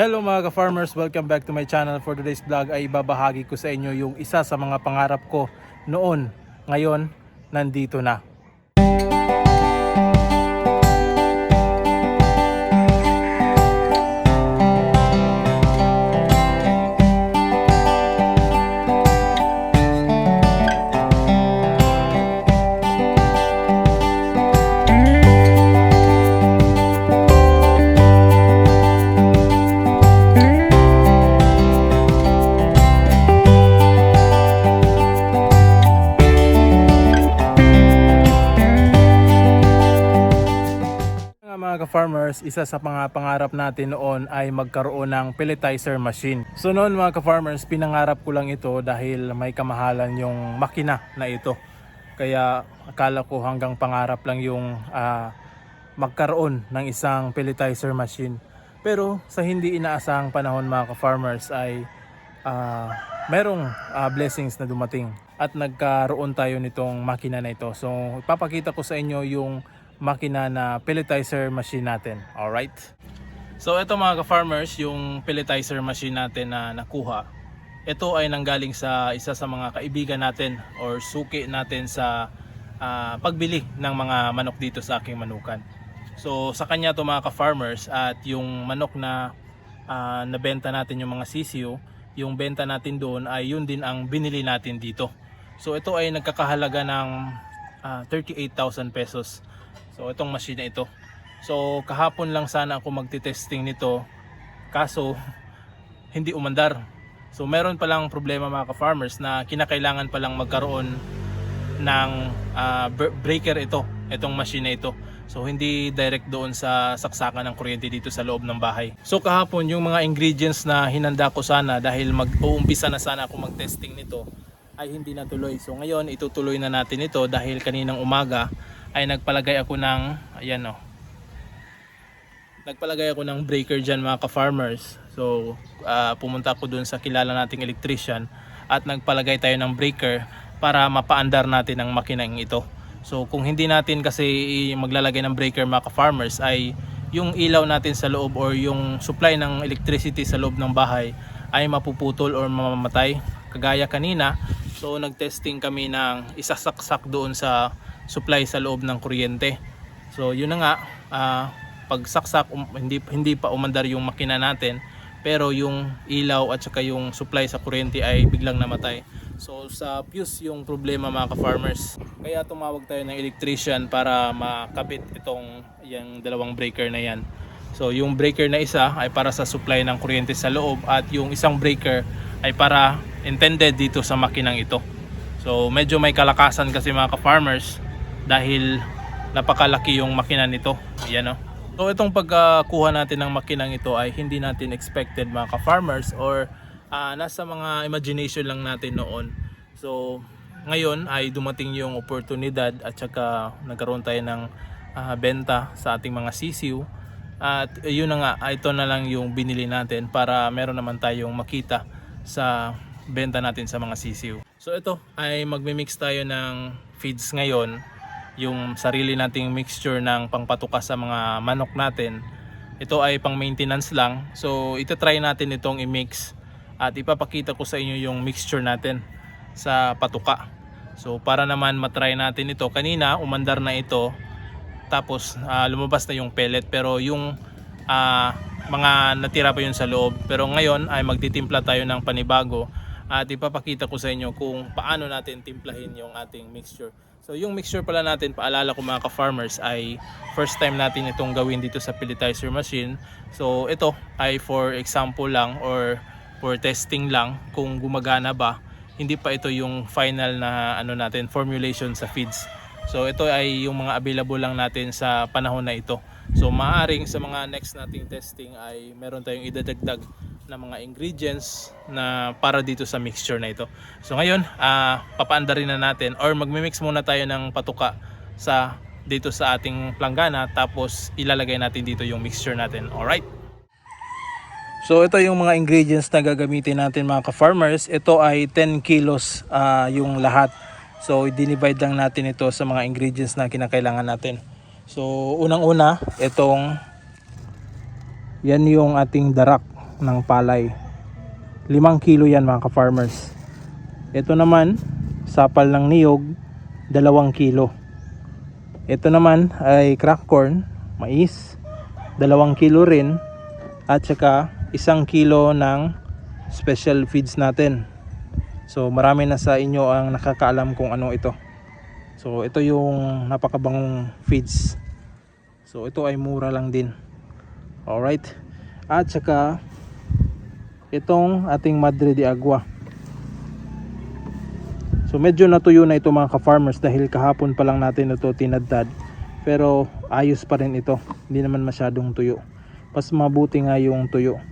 Hello mga ka-farmers, welcome back to my channel. For today's vlog ay ibabahagi ko sa inyo yung isa sa mga pangarap ko noon. Ngayon, nandito na. Ka-farmers, isa sa mga pangarap natin noon ay magkaroon ng pelletizer machine. So noon mga ka-farmers, pinangarap ko lang ito dahil may kamahalan yung makina na ito. Kaya akala ko hanggang pangarap lang yung ah, magkaroon ng isang pelletizer machine. Pero sa hindi inaasahang panahon mga ka-farmers ay ah, merong ah, blessings na dumating at nagkaroon tayo nitong makina na ito. So ipapakita ko sa inyo yung makina na pelletizer machine natin. Alright? So ito mga ka-farmers, yung pelletizer machine natin na nakuha. Ito ay nanggaling sa isa sa mga kaibigan natin or suki natin sa ah, pagbili ng mga manok dito sa aking manukan. So sa kanya to mga ka-farmers at yung manok na ah, nabenta natin yung mga sisiyo, yung benta natin doon ay yun din ang binili natin dito. So ito ay nagkakahalaga ng ah, 38,000 pesos. So itong machine na ito. So kahapon lang sana ako magte-testing nito. Kaso hindi umandar. So meron palang problema mga ka-farmers na kinakailangan palang magkaroon ng bre- breaker ito, itong machine na ito. So hindi direct doon sa saksakan ng kuryente dito sa loob ng bahay. So kahapon yung mga ingredients na hinanda ko sana dahil mag-uumpisa na sana ako mag-testing nito ay hindi natuloy. So ngayon itutuloy na natin ito dahil kaninang umaga ay nagpalagay ako ng ayan oh. Nagpalagay ako ng breaker diyan mga ka-farmers. So ah, pumunta ako doon sa kilala nating electrician at nagpalagay tayo ng breaker para mapaandar natin ang makinang ito. So kung hindi natin kasi maglalagay ng breaker mga ka-farmers ay yung ilaw natin sa loob or yung supply ng electricity sa loob ng bahay ay mapuputol or mamamatay. Kagaya kanina, so nagtesting kami ng isasaksak doon sa supply sa loob ng kuryente. So yun na nga, ah, pag saksak um, hindi hindi pa umandar yung makina natin, pero yung ilaw at saka yung supply sa kuryente ay biglang namatay. So sa fuse yung problema mga ka-farmers. Kaya tumawag tayo ng electrician para makabit itong yung dalawang breaker na yan. So yung breaker na isa ay para sa supply ng kuryente sa loob at yung isang breaker ay para intended dito sa makinang ito. So medyo may kalakasan kasi mga ka-farmers dahil napakalaki yung makina nito. Ayan o. So itong pagkuha natin ng makinang ito ay hindi natin expected mga ka-farmers or ah, nasa mga imagination lang natin noon. So ngayon ay dumating yung oportunidad at saka nagkaroon tayo ng ah, benta sa ating mga sisiw. At yun na nga, ah, ito na lang yung binili natin para meron naman tayong makita sa benta natin sa mga sisiw. So ito ay magmi-mix tayo ng feeds ngayon yung sarili nating mixture ng pangpatuka sa mga manok natin. Ito ay pang maintenance lang. So ito try natin itong i-mix at ipapakita ko sa inyo yung mixture natin sa patuka. So para naman matry natin ito. Kanina umandar na ito tapos ah, lumabas na yung pellet pero yung ah, mga natira pa yun sa loob. Pero ngayon ay magtitimpla tayo ng panibago at ipapakita ko sa inyo kung paano natin timplahin yung ating mixture. So yung mixture pala natin, paalala ko mga ka-farmers ay first time natin itong gawin dito sa pelletizer machine. So ito ay for example lang or for testing lang kung gumagana ba. Hindi pa ito yung final na ano natin formulation sa feeds. So ito ay yung mga available lang natin sa panahon na ito. So maaring sa mga next nating testing ay meron tayong idadagdag na mga ingredients na para dito sa mixture na ito. So ngayon, ah papaandarin na natin or magmi-mix muna tayo ng patuka sa dito sa ating planggana tapos ilalagay natin dito yung mixture natin. Alright? So ito yung mga ingredients na gagamitin natin mga ka-farmers. Ito ay 10 kilos ah, yung lahat. So i-divide lang natin ito sa mga ingredients na kinakailangan natin. So unang-una, itong yan yung ating darak. ng palay. Limang kilo yan mga ka-farmers. Ito naman, sapal ng niyog, dalawang kilo. Ito naman ay crack corn, mais, dalawang kilo rin, at saka isang kilo ng special feeds natin. So marami na sa inyo ang nakakaalam kung ano ito. So ito yung napakabangong feeds. So ito ay mura lang din. Alright. At saka itong ating Madre de Agua. So medyo natuyo na ito mga ka-farmers dahil kahapon pa lang natin ito tinadtad. Pero ayos pa rin ito. Hindi naman masyadong tuyo. Mas mabuti nga yung tuyo.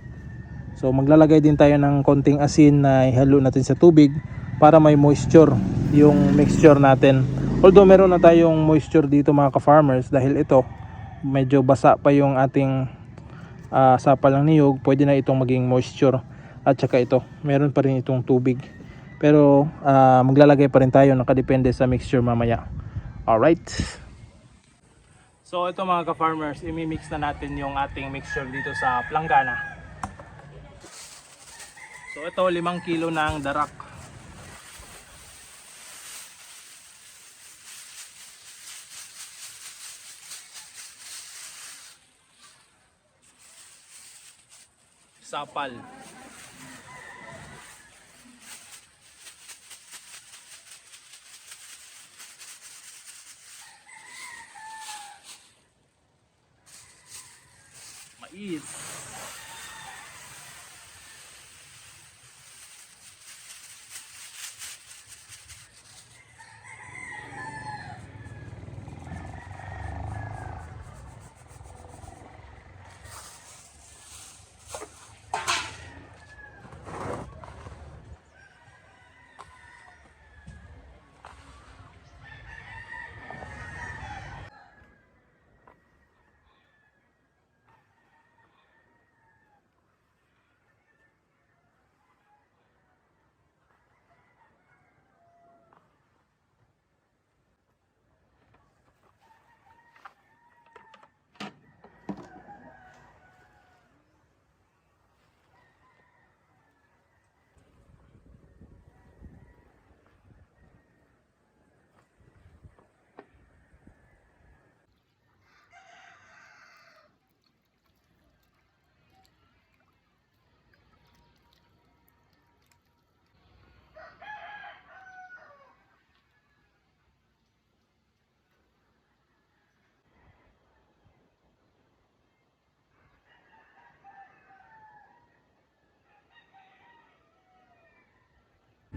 So maglalagay din tayo ng konting asin na ihalo natin sa tubig para may moisture yung mixture natin. Although meron na tayong moisture dito mga ka-farmers dahil ito medyo basa pa yung ating ah, sapal ng niyog, pwede na itong maging moisture. At saka ito, meron pa rin itong tubig. Pero ah, maglalagay pa rin tayo nakadepende sa mixture mamaya. Alright. So ito mga ka-farmers, imimix na natin yung ating mixture dito sa planggana. So ito, limang kilo ng darak. Sapal. Mais.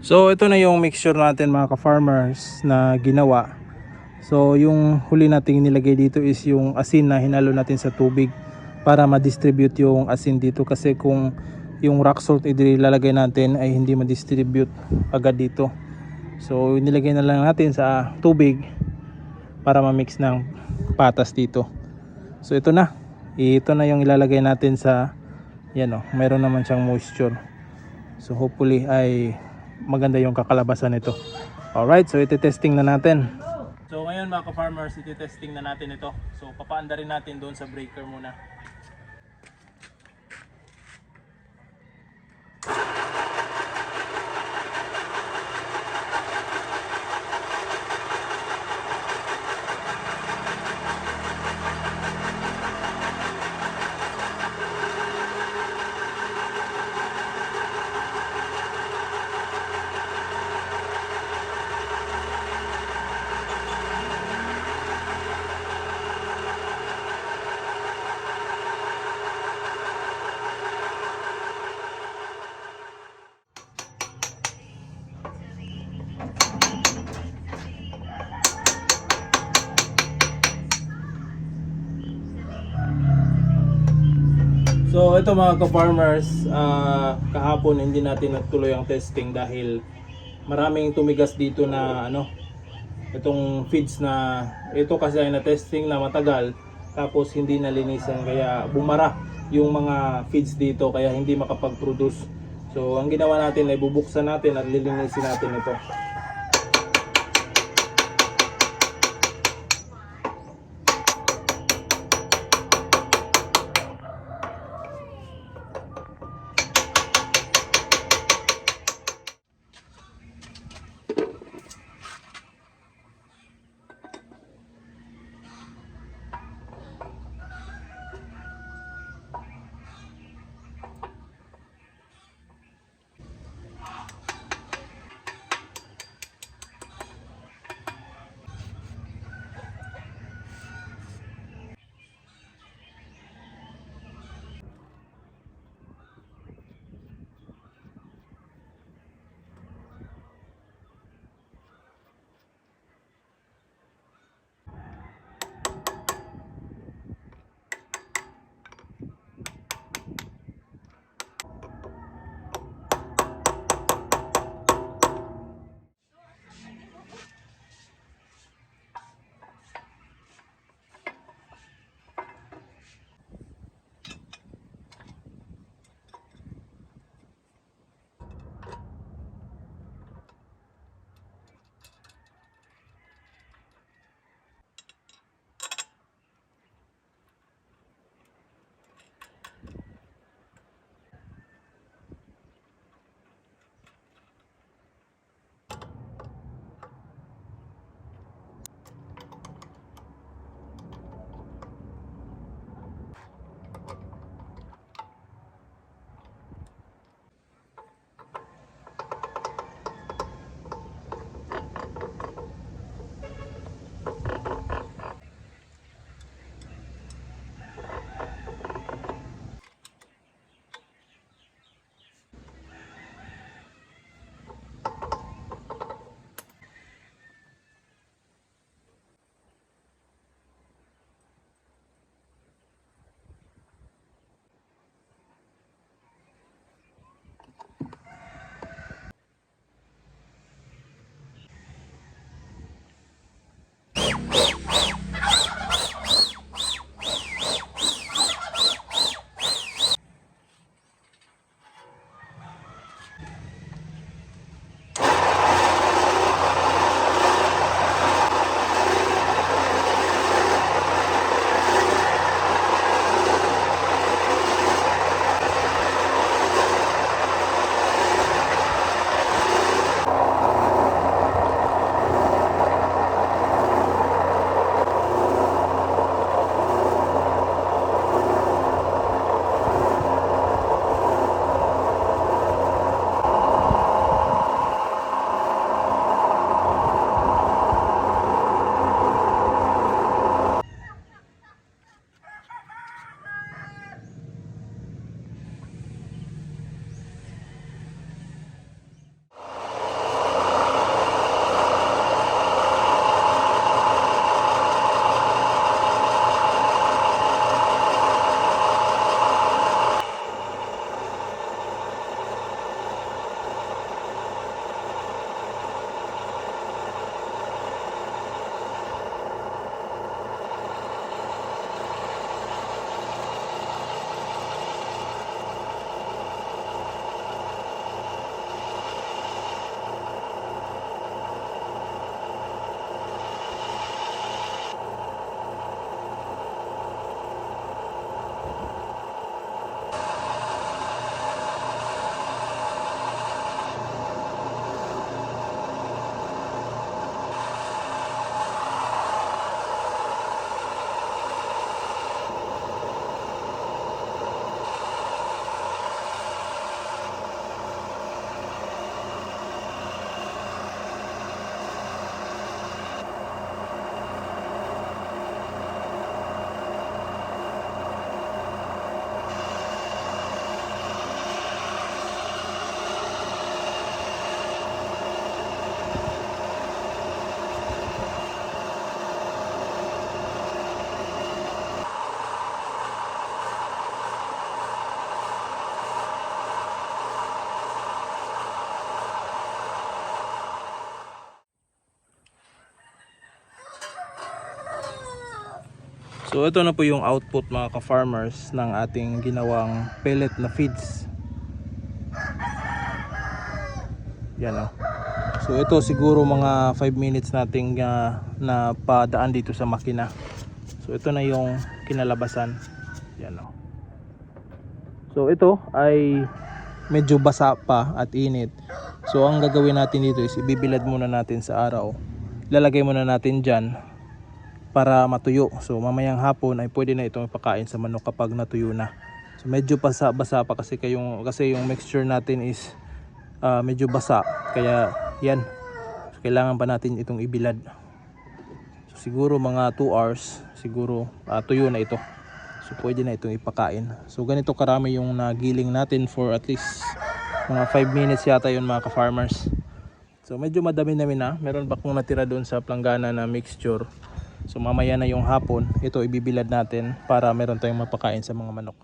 So ito na yung mixture natin mga ka-farmers na ginawa. So yung huli nating nilagay dito is yung asin na hinalo natin sa tubig para ma-distribute yung asin dito kasi kung yung rock salt ilalagay natin ay hindi ma-distribute agad dito. So nilagay na lang natin sa tubig para ma-mix ng patas dito. So ito na. Ito na yung ilalagay natin sa yan oh, meron naman siyang moisture. So hopefully ay maganda yung kakalabasan nito. Alright, so iti-testing na natin. So ngayon mga ka-farmers, iti-testing na natin ito. So papaanda rin natin doon sa breaker muna. So ito mga ka-farmers, ah, kahapon hindi natin natuloy ang testing dahil maraming tumigas dito na ano, itong feeds na ito kasi ay na-testing na matagal tapos hindi nalinisan kaya bumara yung mga feeds dito kaya hindi makapag-produce. So ang ginawa natin ay bubuksan natin at lilinisin natin ito. So ito na po yung output mga ka-farmers ng ating ginawang pellet na feeds. Yan o. So ito siguro mga 5 minutes nating ah, na padaan dito sa makina. So ito na yung kinalabasan. Yan o. So ito ay medyo basa pa at init. So ang gagawin natin dito is ibibilad muna natin sa araw. Lalagay muna natin dyan para matuyo. So mamayang hapon ay pwede na itong ipakain sa manok kapag natuyo na. So medyo basa-basa pa kasi kayong kasi yung mixture natin is ah, medyo basa. Kaya yan. So, kailangan pa natin itong ibilad. So, siguro mga 2 hours siguro ah, tuyo na ito. So pwede na itong ipakain. So ganito karami yung nagiling natin for at least mga 5 minutes yata yun mga ka-farmers. So medyo madami-dami na. Meron pa kung natira doon sa planggana na mixture. So mamaya na yung hapon, ito ibibilad natin para meron tayong mapakain sa mga manok.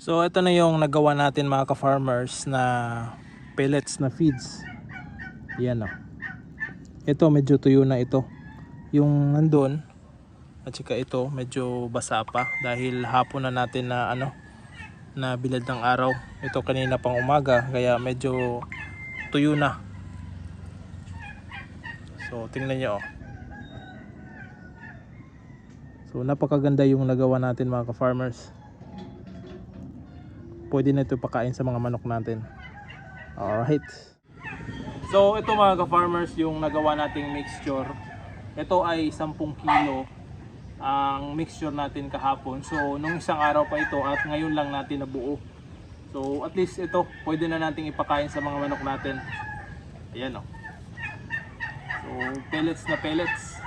So ito na yung nagawa natin mga ka-farmers na pellets na feeds. Yan o. Ito medyo tuyo na ito. Yung nandun, at saka ito medyo basa pa dahil hapon na natin na ano na bilad ng araw. Ito kanina pang umaga kaya medyo tuyo na. So tingnan nyo oh. So napakaganda yung nagawa natin mga ka-farmers. Pwede na ito pakain sa mga manok natin. Alright. So ito mga ka-farmers yung nagawa nating mixture. Ito ay 10 kilo ang mixture natin kahapon. So nung isang araw pa ito at ngayon lang natin nabuo. So at least ito pwede na nating ipakain sa mga manok natin. Ayan oh. So pellets na pellets.